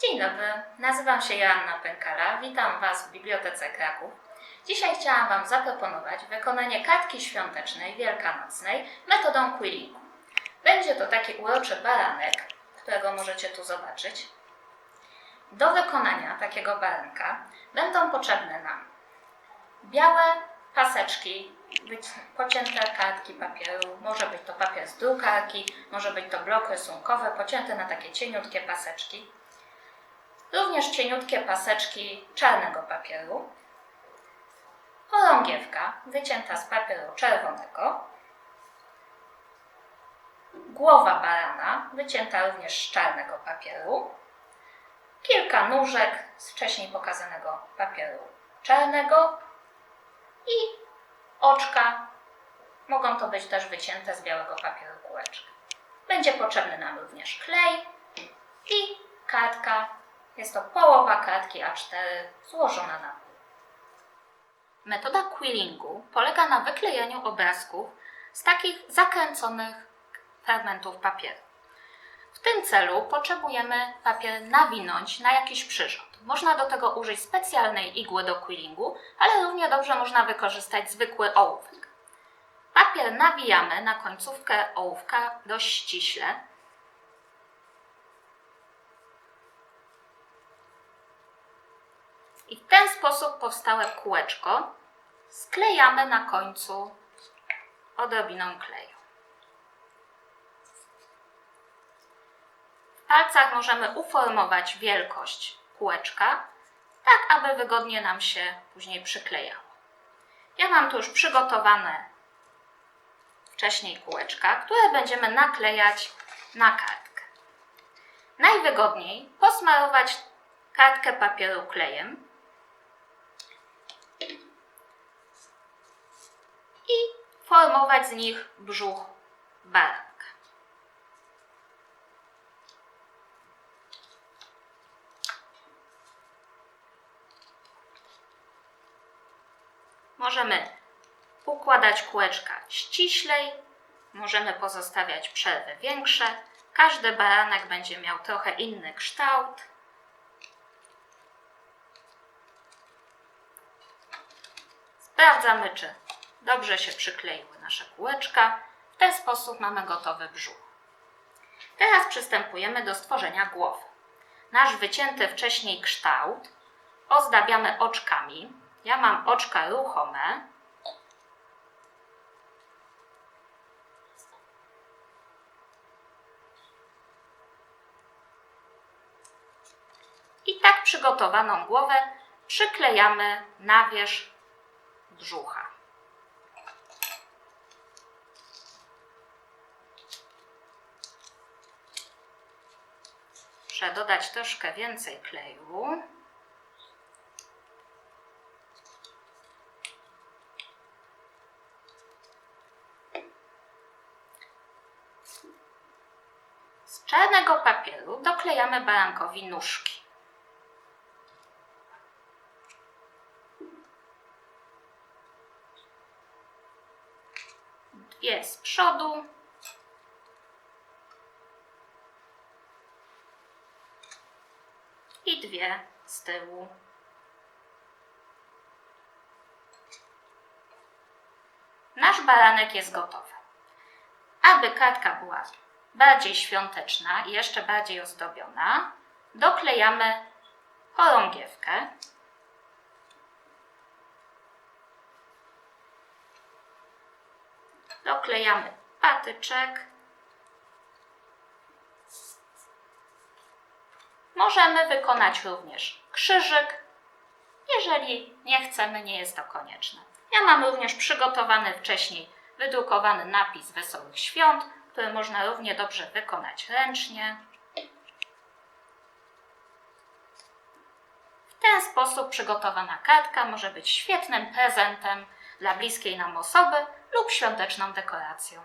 Dzień dobry, nazywam się Joanna Pękala, witam Was w Bibliotece Kraków. Dzisiaj chciałam Wam zaproponować wykonanie kartki świątecznej wielkanocnej metodą quillingu. Będzie to taki uroczy baranek, którego możecie tu zobaczyć. Do wykonania takiego baranka będą potrzebne nam białe paseczki, być pocięte kartki papieru, może być to papier z drukarki, może być to blok rysunkowy, pocięty na takie cieniutkie paseczki. Również cieniutkie paseczki czarnego papieru. Chorągiewka wycięta z papieru czerwonego. Głowa barana wycięta również z czarnego papieru. Kilka nóżek z wcześniej pokazanego papieru czarnego i oczka. Mogą to być też wycięte z białego papieru kółeczka. Będzie potrzebny nam również klej i kartka. Jest to połowa kartki A4 złożona na pół. Metoda quillingu polega na wyklejaniu obrazków z takich zakręconych fragmentów papieru. W tym celu potrzebujemy papier nawinąć na jakiś przyrząd. Można do tego użyć specjalnej igły do quillingu, ale równie dobrze można wykorzystać zwykły ołówek. Papier nawijamy na końcówkę ołówka dość ściśle. I w ten sposób powstałe kółeczko sklejamy na końcu odrobiną kleju. W palcach możemy uformować wielkość kółeczka, tak aby wygodnie nam się później przyklejało. Ja mam tu już przygotowane wcześniej kółeczka, które będziemy naklejać na kartkę. Najwygodniej posmarować kartkę papieru klejem i formować z nich brzuch baranka. Możemy układać kółeczka ściślej, możemy pozostawiać przerwy większe. Każdy baranek będzie miał trochę inny kształt. Sprawdzamy, czy dobrze się przykleiły nasze kółeczka. W ten sposób mamy gotowy brzuch. Teraz przystępujemy do stworzenia głowy. Nasz wycięty wcześniej kształt ozdabiamy oczkami. Ja mam oczka ruchome. I tak przygotowaną głowę przyklejamy na wierzch brzucha. Muszę dodać troszkę więcej kleju. Z czarnego papieru doklejamy barankowi nóżki. Dwie z przodu. I dwie z tyłu. Nasz baranek jest gotowy. Aby kartka była bardziej świąteczna i jeszcze bardziej ozdobiona, doklejamy chorągiewkę. Doklejamy patyczek. Możemy wykonać również krzyżyk, jeżeli nie chcemy, nie jest to konieczne. Ja mam również przygotowany wcześniej wydrukowany napis Wesołych Świąt, który można równie dobrze wykonać ręcznie. W ten sposób przygotowana kartka może być świetnym prezentem dla bliskiej nam osoby lub świąteczną dekoracją.